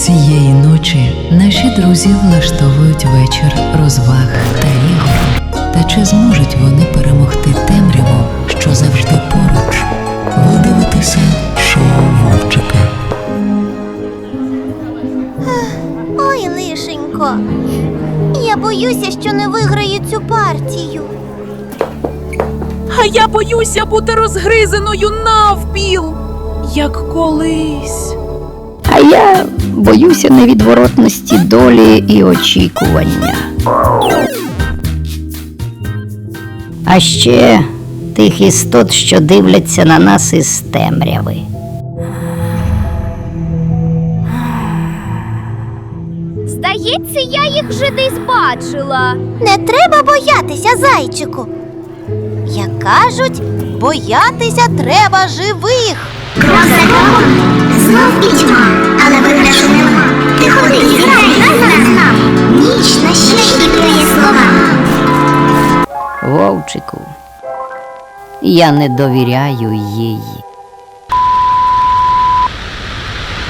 Цієї ночі наші друзі влаштовують вечір розваг та ігор. Та чи зможуть вони перемогти темряву, що завжди поруч? Ви дивитеся шоу Вовчика. Ой, лишенько. Я боюся, що не виграю цю партію. А я боюся бути розгризаною навпіл, як колись. Я боюся невідворотності долі і очікування. А ще тих істот, що дивляться на нас із темряви. Здається, я їх вже десь бачила. Не треба боятися, зайчику. Як кажуть, боятися треба живих. Кров Вовчику, я не довіряю їй.